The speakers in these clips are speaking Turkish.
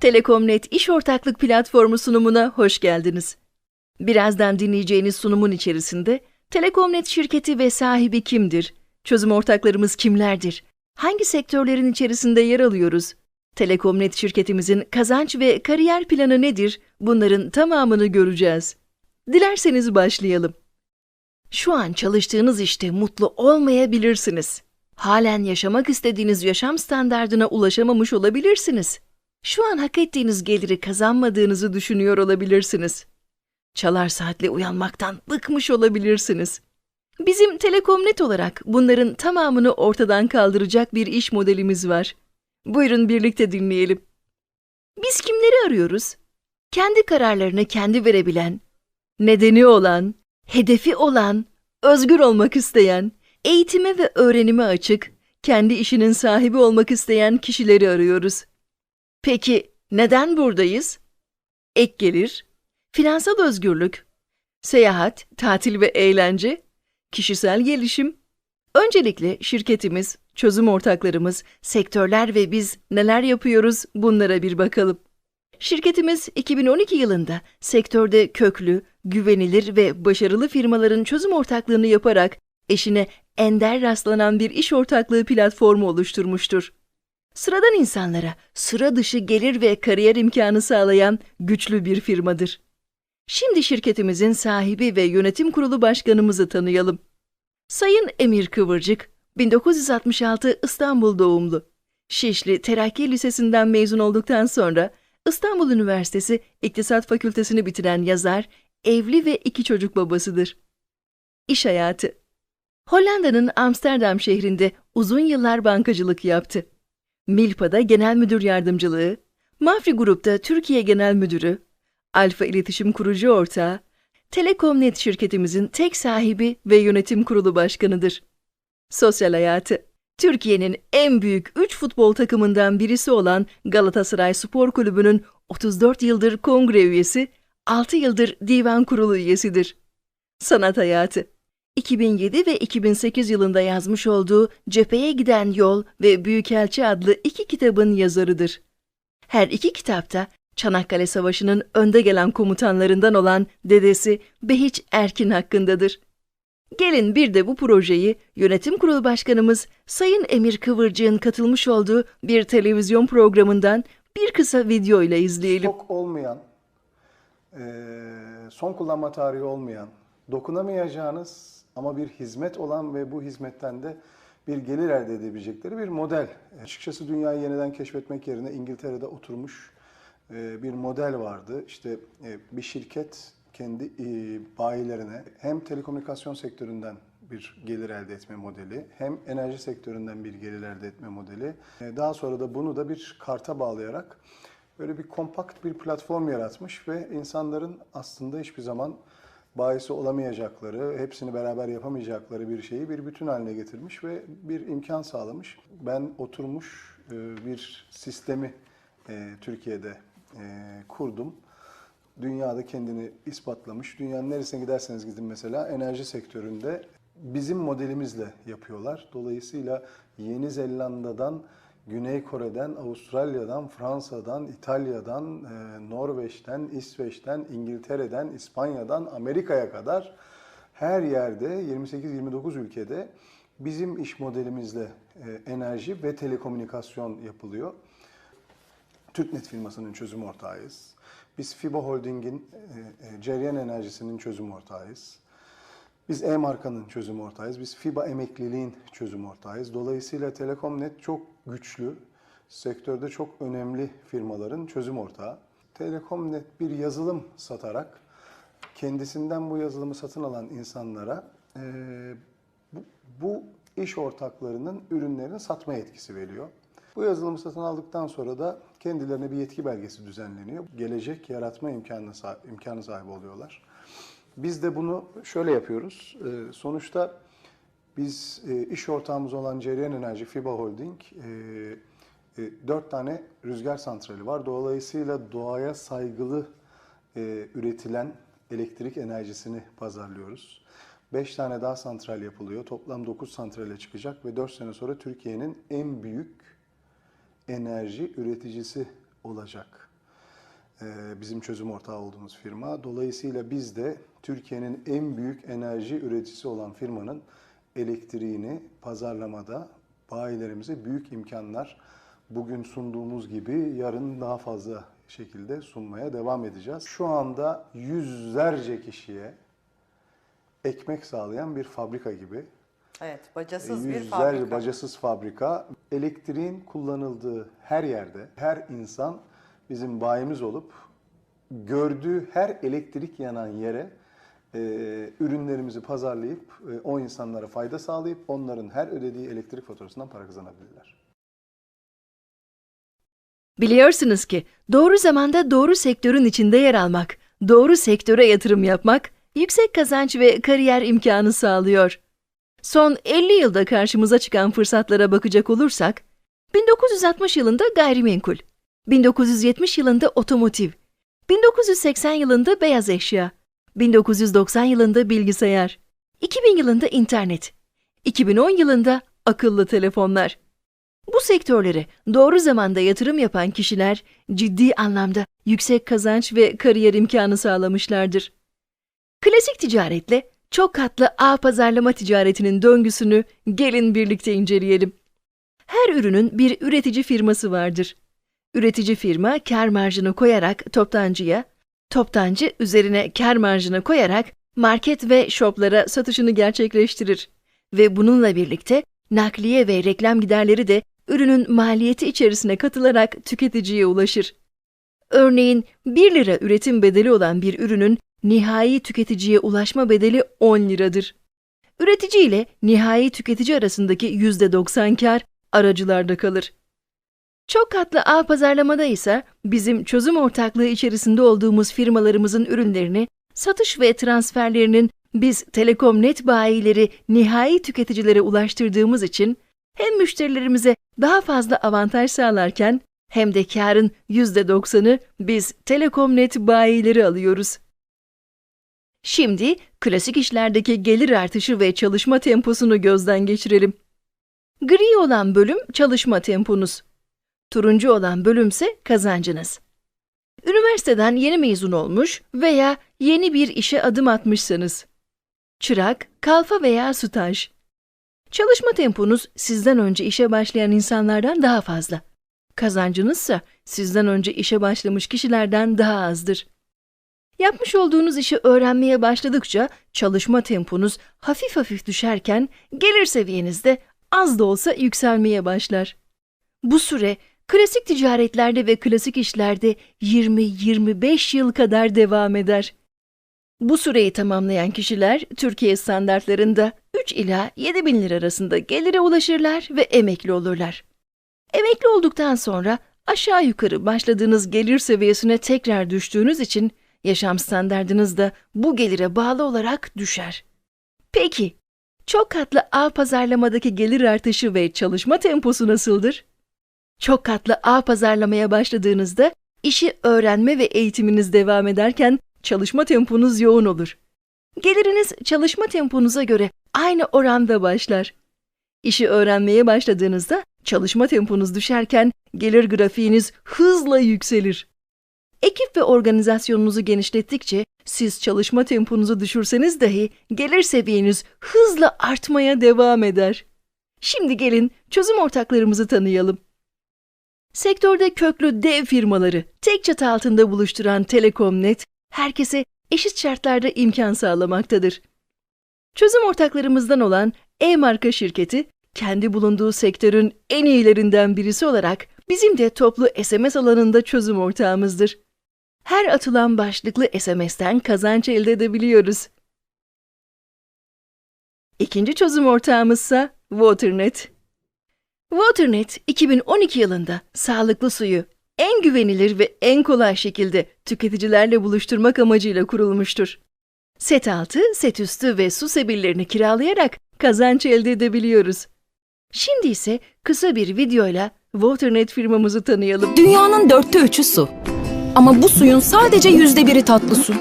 Telekomnet İş Ortaklık Platformu sunumuna hoş geldiniz. Birazdan dinleyeceğiniz sunumun içerisinde Telekomnet şirketi ve sahibi kimdir? Çözüm ortaklarımız kimlerdir? Hangi sektörlerin içerisinde yer alıyoruz? Telekomnet şirketimizin kazanç ve kariyer planı nedir? Bunların tamamını göreceğiz. Dilerseniz başlayalım. Şu an çalıştığınız işte mutlu olmayabilirsiniz. Halen yaşamak istediğiniz yaşam standardına ulaşamamış olabilirsiniz. Şu an hak ettiğiniz geliri kazanmadığınızı düşünüyor olabilirsiniz. Çalar saatle uyanmaktan bıkmış olabilirsiniz. Bizim Telekomnet olarak bunların tamamını ortadan kaldıracak bir iş modelimiz var. Buyurun birlikte dinleyelim. Biz kimleri arıyoruz? Kendi kararlarını kendi verebilen, nedeni olan, hedefi olan, özgür olmak isteyen, eğitime ve öğrenime açık, kendi işinin sahibi olmak isteyen kişileri arıyoruz. Peki neden buradayız? Ek gelir, finansal özgürlük, seyahat, tatil ve eğlence, kişisel gelişim. Öncelikle şirketimiz, çözüm ortaklarımız, sektörler ve biz neler yapıyoruz bunlara bir bakalım. Şirketimiz 2012 yılında sektörde köklü, güvenilir ve başarılı firmaların çözüm ortaklığını yaparak eşine ender rastlanan bir iş ortaklığı platformu oluşturmuştur. Sıradan insanlara sıra dışı gelir ve kariyer imkanı sağlayan güçlü bir firmadır. Şimdi şirketimizin sahibi ve yönetim kurulu başkanımızı tanıyalım. Sayın Emir Kıvırcık, 1966 İstanbul doğumlu. Şişli Terakki Lisesi'nden mezun olduktan sonra İstanbul Üniversitesi İktisat Fakültesini bitiren yazar, evli ve iki çocuk babasıdır. İş hayatı Hollanda'nın Amsterdam şehrinde uzun yıllar bankacılık yaptı. Milpa'da genel müdür yardımcılığı, Mafri Grup'ta Türkiye Genel Müdürü, Alfa İletişim kurucu ortağı, Telekomnet şirketimizin tek sahibi ve yönetim kurulu başkanıdır. Sosyal hayatı Türkiye'nin en büyük 3 futbol takımından birisi olan Galatasaray Spor Kulübü'nün 34 yıldır kongre üyesi, 6 yıldır divan kurulu üyesidir. Sanat hayatı 2007 ve 2008 yılında yazmış olduğu Cepheye Giden Yol ve Büyükelçi adlı iki kitabın yazarıdır. Her iki kitapta Çanakkale Savaşı'nın önde gelen komutanlarından olan dedesi Behiç Erkin hakkındadır. Gelin bir de bu projeyi yönetim kurulu başkanımız Sayın Emir Kıvırcık'ın katılmış olduğu bir televizyon programından bir kısa video ile izleyelim. Stok olmayan, son kullanma tarihi olmayan, dokunamayacağınız ama bir hizmet olan ve bu hizmetten de bir gelir elde edebilecekleri bir model. Açıkçası dünyayı yeniden keşfetmek yerine İngiltere'de oturmuş eee, bir model vardı. İşte eee, bir şirket kendi eee, bayilerine hem telekomünikasyon sektöründen bir gelir elde etme modeli hem enerji sektöründen bir gelir elde etme modeli. Daha sonra da bunu da bir karta bağlayarak böyle bir kompakt bir platform yaratmış ve insanların aslında hiçbir zaman bahisi olamayacakları, hepsini beraber yapamayacakları bir şeyi bir bütün haline getirmiş ve bir imkan sağlamış. Ben oturmuş e, bir sistemi e, Türkiye'de e, kurdum. Dünyada kendini ispatlamış. Dünyanın neresine giderseniz gidin mesela enerji sektöründe bizim modelimizle yapıyorlar. Dolayısıyla Yeni Zelanda'dan Güney Kore'den, Avustralya'dan, Fransa'dan, İtalya'dan, e, Norveç'ten, İsveç'ten, İngiltere'den, İspanya'dan, Amerika'ya kadar her yerde 28-29 ülkede bizim iş modelimizle e, enerji ve telekomünikasyon yapılıyor. TürkNet firmasının çözüm ortağıyız. Biz FIBA Holding'in e, e, Ceryan Enerjisi'nin çözüm ortağıyız. Biz E-Marka'nın çözüm ortağıyız. Biz FIBA emekliliğin çözüm ortağıyız. Dolayısıyla Telekomnet çok güçlü, sektörde çok önemli firmaların çözüm ortağı. Telekomnet bir yazılım satarak kendisinden bu yazılımı satın alan insanlara e, bu, bu iş ortaklarının ürünlerini satma yetkisi veriyor. Bu yazılımı satın aldıktan sonra da kendilerine bir yetki belgesi düzenleniyor. Gelecek yaratma imkanı, sah- imkanı sahibi oluyorlar. Biz de bunu şöyle yapıyoruz. Ee, sonuçta biz e, iş ortağımız olan Ceryan Enerji Fiba Holding e, e, dört tane rüzgar santrali var. Dolayısıyla doğaya saygılı e, üretilen elektrik enerjisini pazarlıyoruz. 5 tane daha santral yapılıyor. Toplam 9 santrale çıkacak ve 4 sene sonra Türkiye'nin en büyük enerji üreticisi olacak. E, bizim çözüm ortağı olduğumuz firma. Dolayısıyla biz de Türkiye'nin en büyük enerji üreticisi olan firmanın elektriğini pazarlamada bayilerimize büyük imkanlar bugün sunduğumuz gibi yarın daha fazla şekilde sunmaya devam edeceğiz. Şu anda yüzlerce kişiye ekmek sağlayan bir fabrika gibi. Evet, bacasız bir Yüzlerce fabrika. bacasız fabrika. Elektriğin kullanıldığı her yerde, her insan bizim bayimiz olup gördüğü her elektrik yanan yere e, ürünlerimizi pazarlayıp e, o insanlara fayda sağlayıp onların her ödediği elektrik faturasından para kazanabilirler. Biliyorsunuz ki doğru zamanda doğru sektörün içinde yer almak, doğru sektöre yatırım yapmak, yüksek kazanç ve kariyer imkanı sağlıyor. Son 50 yılda karşımıza çıkan fırsatlara bakacak olursak, 1960 yılında gayrimenkul, 1970 yılında otomotiv, 1980 yılında beyaz eşya, 1990 yılında bilgisayar, 2000 yılında internet, 2010 yılında akıllı telefonlar. Bu sektörlere doğru zamanda yatırım yapan kişiler ciddi anlamda yüksek kazanç ve kariyer imkanı sağlamışlardır. Klasik ticaretle çok katlı ağ pazarlama ticaretinin döngüsünü gelin birlikte inceleyelim. Her ürünün bir üretici firması vardır. Üretici firma kar marjını koyarak toptancıya, toptancı üzerine kar marjını koyarak market ve shoplara satışını gerçekleştirir ve bununla birlikte nakliye ve reklam giderleri de ürünün maliyeti içerisine katılarak tüketiciye ulaşır. Örneğin 1 lira üretim bedeli olan bir ürünün nihai tüketiciye ulaşma bedeli 10 liradır. Üretici ile nihai tüketici arasındaki %90 kar aracılarda kalır. Çok katlı ağ pazarlamada ise bizim çözüm ortaklığı içerisinde olduğumuz firmalarımızın ürünlerini, satış ve transferlerinin biz Telekom.net bayileri nihai tüketicilere ulaştırdığımız için hem müşterilerimize daha fazla avantaj sağlarken hem de karın %90'ı biz Telekom.net bayileri alıyoruz. Şimdi klasik işlerdeki gelir artışı ve çalışma temposunu gözden geçirelim. Gri olan bölüm çalışma temponuz. Turuncu olan bölümse kazancınız. Üniversiteden yeni mezun olmuş veya yeni bir işe adım atmışsanız. Çırak, kalfa veya staj. Çalışma temponuz sizden önce işe başlayan insanlardan daha fazla. Kazancınızsa sizden önce işe başlamış kişilerden daha azdır. Yapmış olduğunuz işi öğrenmeye başladıkça çalışma temponuz hafif hafif düşerken gelir seviyeniz de az da olsa yükselmeye başlar. Bu süre klasik ticaretlerde ve klasik işlerde 20-25 yıl kadar devam eder. Bu süreyi tamamlayan kişiler Türkiye standartlarında 3 ila 7 bin lira arasında gelire ulaşırlar ve emekli olurlar. Emekli olduktan sonra aşağı yukarı başladığınız gelir seviyesine tekrar düştüğünüz için yaşam standardınız da bu gelire bağlı olarak düşer. Peki, çok katlı ağ pazarlamadaki gelir artışı ve çalışma temposu nasıldır? Çok katlı ağ pazarlamaya başladığınızda işi öğrenme ve eğitiminiz devam ederken çalışma temponuz yoğun olur. Geliriniz çalışma temponuza göre aynı oranda başlar. İşi öğrenmeye başladığınızda çalışma temponuz düşerken gelir grafiğiniz hızla yükselir. Ekip ve organizasyonunuzu genişlettikçe siz çalışma temponuzu düşürseniz dahi gelir seviyeniz hızla artmaya devam eder. Şimdi gelin çözüm ortaklarımızı tanıyalım. Sektörde köklü dev firmaları tek çatı altında buluşturan Telekom.net, herkese eşit şartlarda imkan sağlamaktadır. Çözüm ortaklarımızdan olan E-Marka şirketi, kendi bulunduğu sektörün en iyilerinden birisi olarak bizim de toplu SMS alanında çözüm ortağımızdır. Her atılan başlıklı SMS'ten kazanç elde edebiliyoruz. İkinci çözüm ortağımızsa Waternet. Waternet 2012 yılında sağlıklı suyu en güvenilir ve en kolay şekilde tüketicilerle buluşturmak amacıyla kurulmuştur. Set altı, set üstü ve su sebillerini kiralayarak kazanç elde edebiliyoruz. Şimdi ise kısa bir videoyla Waternet firmamızı tanıyalım. Dünyanın dörtte üçü su. Ama bu suyun sadece yüzde biri tatlı su.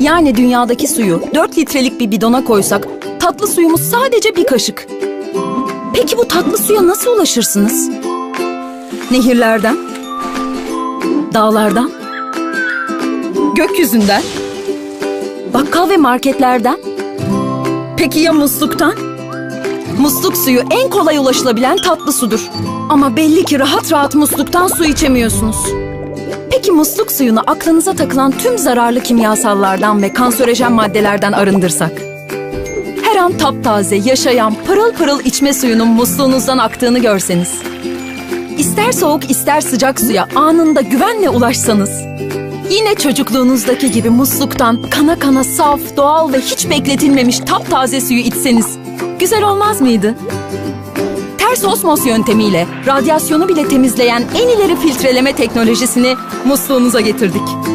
Yani dünyadaki suyu 4 litrelik bir bidona koysak tatlı suyumuz sadece bir kaşık. Peki bu tatlı suya nasıl ulaşırsınız? Nehirlerden? Dağlardan? Gökyüzünden? Bakkal ve marketlerden? Peki ya musluktan? Musluk suyu en kolay ulaşılabilen tatlı sudur. Ama belli ki rahat rahat musluktan su içemiyorsunuz. Peki musluk suyunu aklınıza takılan tüm zararlı kimyasallardan ve kanserojen maddelerden arındırsak? An taptaze, yaşayan, pırıl pırıl içme suyunun musluğunuzdan aktığını görseniz. İster soğuk ister sıcak suya anında güvenle ulaşsanız. Yine çocukluğunuzdaki gibi musluktan kana kana saf, doğal ve hiç bekletilmemiş taptaze suyu içseniz. Güzel olmaz mıydı? Ters osmos yöntemiyle radyasyonu bile temizleyen en ileri filtreleme teknolojisini musluğunuza getirdik.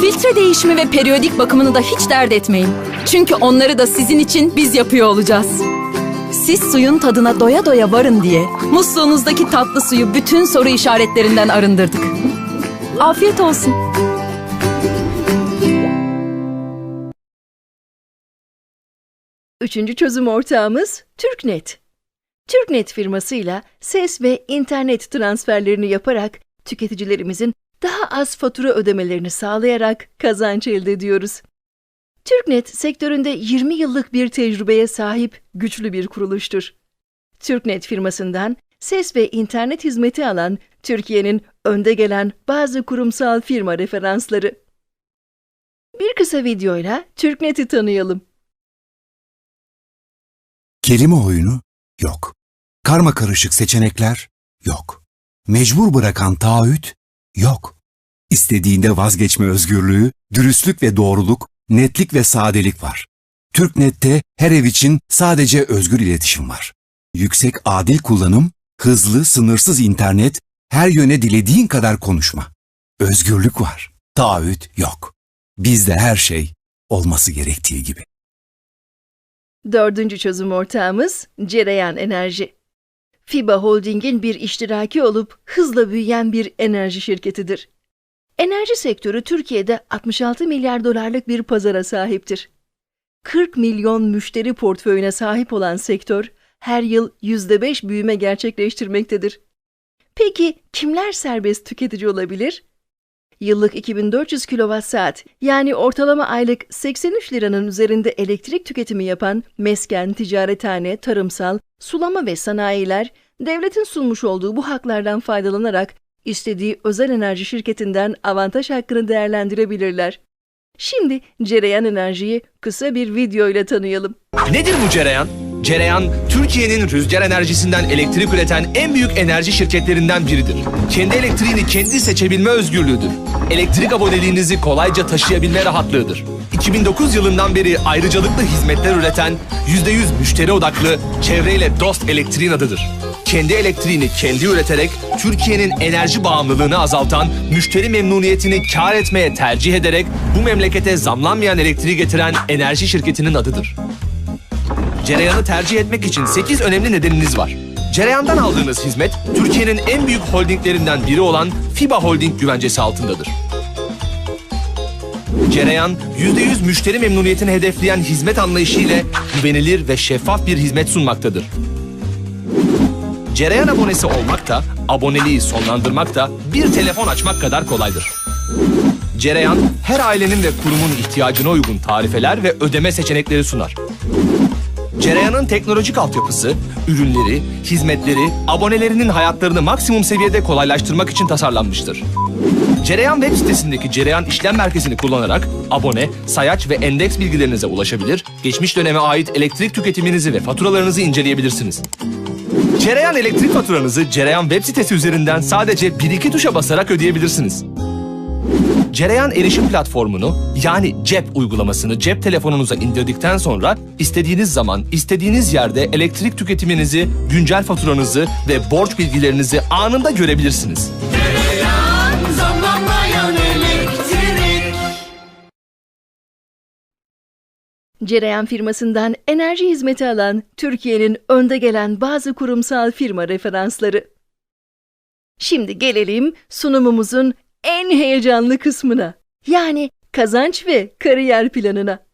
Filtre değişimi ve periyodik bakımını da hiç dert etmeyin. Çünkü onları da sizin için biz yapıyor olacağız. Siz suyun tadına doya doya varın diye musluğunuzdaki tatlı suyu bütün soru işaretlerinden arındırdık. Afiyet olsun. Üçüncü çözüm ortağımız TürkNet. TürkNet firmasıyla ses ve internet transferlerini yaparak tüketicilerimizin daha az fatura ödemelerini sağlayarak kazanç elde ediyoruz. TürkNet sektöründe 20 yıllık bir tecrübeye sahip güçlü bir kuruluştur. TürkNet firmasından ses ve internet hizmeti alan Türkiye'nin önde gelen bazı kurumsal firma referansları. Bir kısa videoyla TürkNet'i tanıyalım. Kelime oyunu yok. Karma karışık seçenekler yok. Mecbur bırakan taahhüt yok. İstediğinde vazgeçme özgürlüğü, dürüstlük ve doğruluk, netlik ve sadelik var. Türknet'te her ev için sadece özgür iletişim var. Yüksek adil kullanım, hızlı sınırsız internet, her yöne dilediğin kadar konuşma. Özgürlük var. Taahhüt yok. Bizde her şey olması gerektiği gibi. Dördüncü çözüm ortağımız Cereyan Enerji. FIBA Holding'in bir iştiraki olup hızla büyüyen bir enerji şirketidir. Enerji sektörü Türkiye'de 66 milyar dolarlık bir pazara sahiptir. 40 milyon müşteri portföyüne sahip olan sektör her yıl %5 büyüme gerçekleştirmektedir. Peki kimler serbest tüketici olabilir? Yıllık 2400 kWh yani ortalama aylık 83 liranın üzerinde elektrik tüketimi yapan mesken, ticarethane, tarımsal, sulama ve sanayiler devletin sunmuş olduğu bu haklardan faydalanarak istediği özel enerji şirketinden avantaj hakkını değerlendirebilirler. Şimdi Cereyan Enerji'yi kısa bir video ile tanıyalım. Nedir bu cereyan? Cereyan, Türkiye'nin rüzgar enerjisinden elektrik üreten en büyük enerji şirketlerinden biridir. Kendi elektriğini kendi seçebilme özgürlüğüdür. Elektrik aboneliğinizi kolayca taşıyabilme rahatlığıdır. 2009 yılından beri ayrıcalıklı hizmetler üreten, %100 müşteri odaklı, çevreyle dost elektriğin adıdır. Kendi elektriğini kendi üreterek Türkiye'nin enerji bağımlılığını azaltan, müşteri memnuniyetini kar etmeye tercih ederek bu memlekete zamlanmayan elektriği getiren enerji şirketinin adıdır. Cereyan'ı tercih etmek için 8 önemli nedeniniz var. Cereyan'dan aldığınız hizmet, Türkiye'nin en büyük holdinglerinden biri olan FIBA Holding güvencesi altındadır. Cereyan, %100 müşteri memnuniyetini hedefleyen hizmet anlayışıyla güvenilir ve şeffaf bir hizmet sunmaktadır. Cereyan abonesi olmak da, aboneliği sonlandırmak da bir telefon açmak kadar kolaydır. Cereyan, her ailenin ve kurumun ihtiyacına uygun tarifeler ve ödeme seçenekleri sunar. Cereyan'ın teknolojik altyapısı, ürünleri, hizmetleri, abonelerinin hayatlarını maksimum seviyede kolaylaştırmak için tasarlanmıştır. Cereyan web sitesindeki Cereyan işlem merkezini kullanarak abone, sayaç ve endeks bilgilerinize ulaşabilir, geçmiş döneme ait elektrik tüketiminizi ve faturalarınızı inceleyebilirsiniz. Cereyan elektrik faturanızı Cereyan web sitesi üzerinden sadece 1-2 tuşa basarak ödeyebilirsiniz. Cereyan erişim platformunu yani cep uygulamasını cep telefonunuza indirdikten sonra istediğiniz zaman istediğiniz yerde elektrik tüketiminizi, güncel faturanızı ve borç bilgilerinizi anında görebilirsiniz. Cereyan firmasından enerji hizmeti alan Türkiye'nin önde gelen bazı kurumsal firma referansları. Şimdi gelelim sunumumuzun en heyecanlı kısmına. Yani kazanç ve kariyer planına.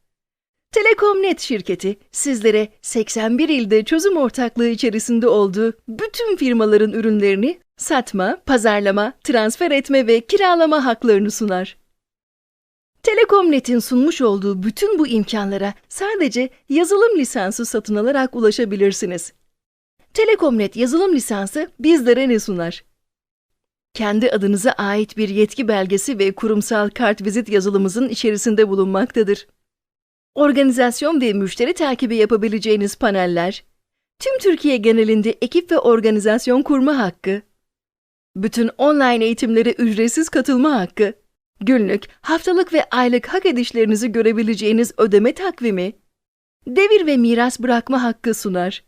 Telekomnet şirketi sizlere 81 ilde çözüm ortaklığı içerisinde olduğu bütün firmaların ürünlerini satma, pazarlama, transfer etme ve kiralama haklarını sunar. Telekomnet'in sunmuş olduğu bütün bu imkanlara sadece yazılım lisansı satın alarak ulaşabilirsiniz. Telekomnet yazılım lisansı bizlere ne sunar? Kendi adınıza ait bir yetki belgesi ve kurumsal kartvizit yazılımımızın içerisinde bulunmaktadır. Organizasyon ve müşteri takibi yapabileceğiniz paneller, tüm Türkiye genelinde ekip ve organizasyon kurma hakkı, bütün online eğitimlere ücretsiz katılma hakkı, günlük, haftalık ve aylık hak edişlerinizi görebileceğiniz ödeme takvimi, devir ve miras bırakma hakkı sunar.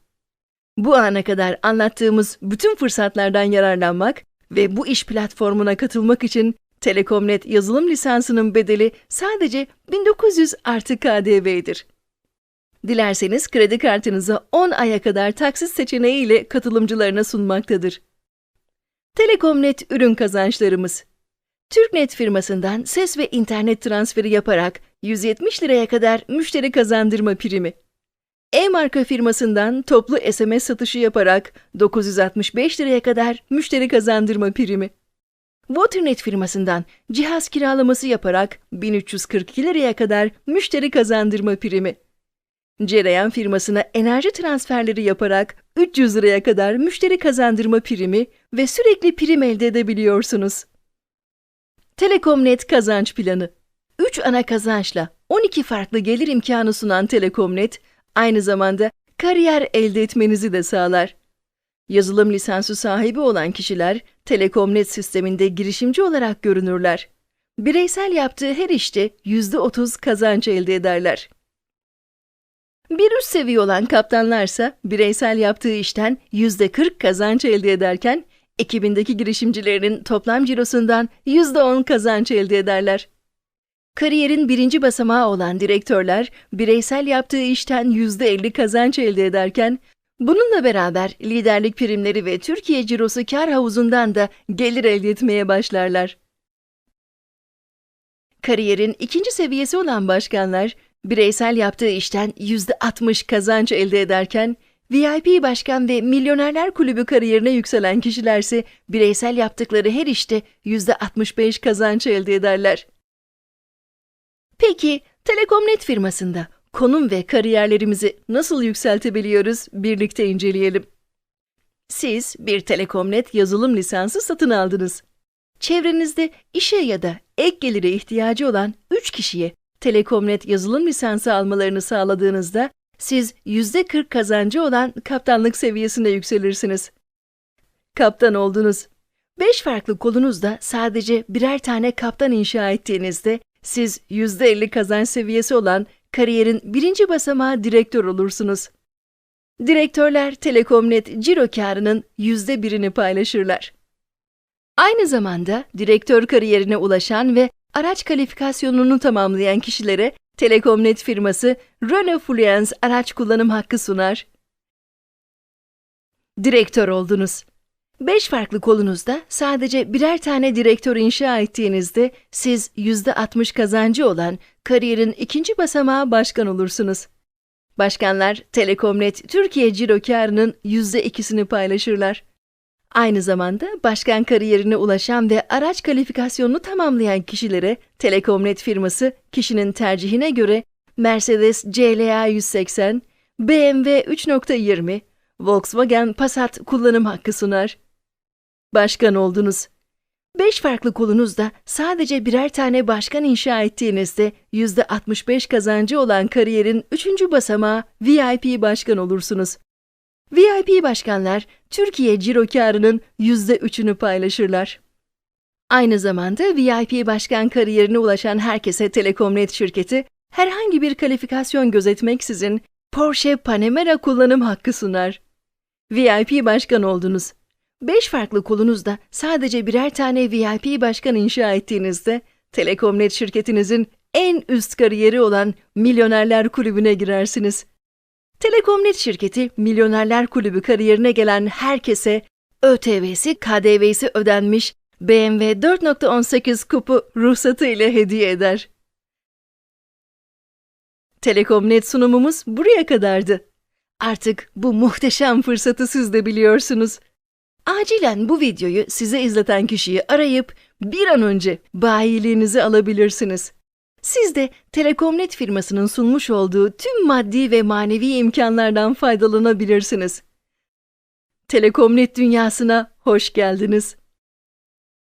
Bu ana kadar anlattığımız bütün fırsatlardan yararlanmak ve bu iş platformuna katılmak için Telekomnet yazılım lisansının bedeli sadece 1900 artı KDV'dir. Dilerseniz kredi kartınıza 10 aya kadar taksit seçeneği ile katılımcılarına sunmaktadır. Telekomnet ürün kazançlarımız TürkNet firmasından ses ve internet transferi yaparak 170 liraya kadar müşteri kazandırma primi. E-marka firmasından toplu SMS satışı yaparak 965 liraya kadar müşteri kazandırma primi. Waternet firmasından cihaz kiralaması yaparak 1342 liraya kadar müşteri kazandırma primi. Cereyan firmasına enerji transferleri yaparak 300 liraya kadar müşteri kazandırma primi ve sürekli prim elde edebiliyorsunuz. Telekomnet kazanç planı 3 ana kazançla 12 farklı gelir imkanı sunan Telekomnet, aynı zamanda kariyer elde etmenizi de sağlar. Yazılım lisansı sahibi olan kişiler Telekomnet sisteminde girişimci olarak görünürler. Bireysel yaptığı her işte %30 kazanç elde ederler. Bir üst seviye olan kaptanlarsa bireysel yaptığı işten %40 kazanç elde ederken ekibindeki girişimcilerinin toplam cirosundan %10 kazanç elde ederler. Kariyerin birinci basamağı olan direktörler bireysel yaptığı işten %50 kazanç elde ederken bununla beraber liderlik primleri ve Türkiye cirosu kar havuzundan da gelir elde etmeye başlarlar. Kariyerin ikinci seviyesi olan başkanlar bireysel yaptığı işten %60 kazanç elde ederken VIP başkan ve milyonerler kulübü kariyerine yükselen kişilerse bireysel yaptıkları her işte %65 kazanç elde ederler. Peki Telekomnet firmasında konum ve kariyerlerimizi nasıl yükseltebiliyoruz birlikte inceleyelim. Siz bir Telekomnet yazılım lisansı satın aldınız. Çevrenizde işe ya da ek gelire ihtiyacı olan 3 kişiye Telekomnet yazılım lisansı almalarını sağladığınızda siz %40 kazancı olan kaptanlık seviyesine yükselirsiniz. Kaptan oldunuz. 5 farklı kolunuzda sadece birer tane kaptan inşa ettiğinizde siz %50 kazanç seviyesi olan kariyerin birinci basamağı direktör olursunuz. Direktörler Telekomnet ciro karının %1'ini paylaşırlar. Aynı zamanda direktör kariyerine ulaşan ve araç kalifikasyonunu tamamlayan kişilere Telekomnet firması Renault Fluence araç kullanım hakkı sunar. Direktör oldunuz. 5 farklı kolunuzda sadece birer tane direktör inşa ettiğinizde siz %60 kazancı olan kariyerin ikinci basamağı başkan olursunuz. Başkanlar Telekomnet Türkiye ciro karının %2'sini paylaşırlar. Aynı zamanda başkan kariyerine ulaşan ve araç kalifikasyonunu tamamlayan kişilere Telekomnet firması kişinin tercihine göre Mercedes CLA 180, BMW 3.20, Volkswagen Passat kullanım hakkı sunar. Başkan oldunuz. 5 farklı kolunuzda sadece birer tane başkan inşa ettiğinizde %65 kazancı olan kariyerin 3. basamağı VIP başkan olursunuz. VIP başkanlar Türkiye ciro karının %3'ünü paylaşırlar. Aynı zamanda VIP başkan kariyerine ulaşan herkese Telekomnet şirketi herhangi bir kalifikasyon gözetmeksizin Porsche Panamera kullanım hakkı sunar. VIP başkan oldunuz. 5 farklı kolunuzda sadece birer tane VIP başkan inşa ettiğinizde Telekomnet şirketinizin en üst kariyeri olan Milyonerler Kulübü'ne girersiniz. Telekomnet şirketi Milyonerler Kulübü kariyerine gelen herkese ÖTV'si, KDV'si ödenmiş BMW 4.18 kupu ruhsatı ile hediye eder. Telekomnet sunumumuz buraya kadardı. Artık bu muhteşem fırsatı siz de biliyorsunuz. Acilen bu videoyu size izleten kişiyi arayıp bir an önce bayiliğinizi alabilirsiniz. Siz de Telekomnet firmasının sunmuş olduğu tüm maddi ve manevi imkanlardan faydalanabilirsiniz. Telekomnet dünyasına hoş geldiniz.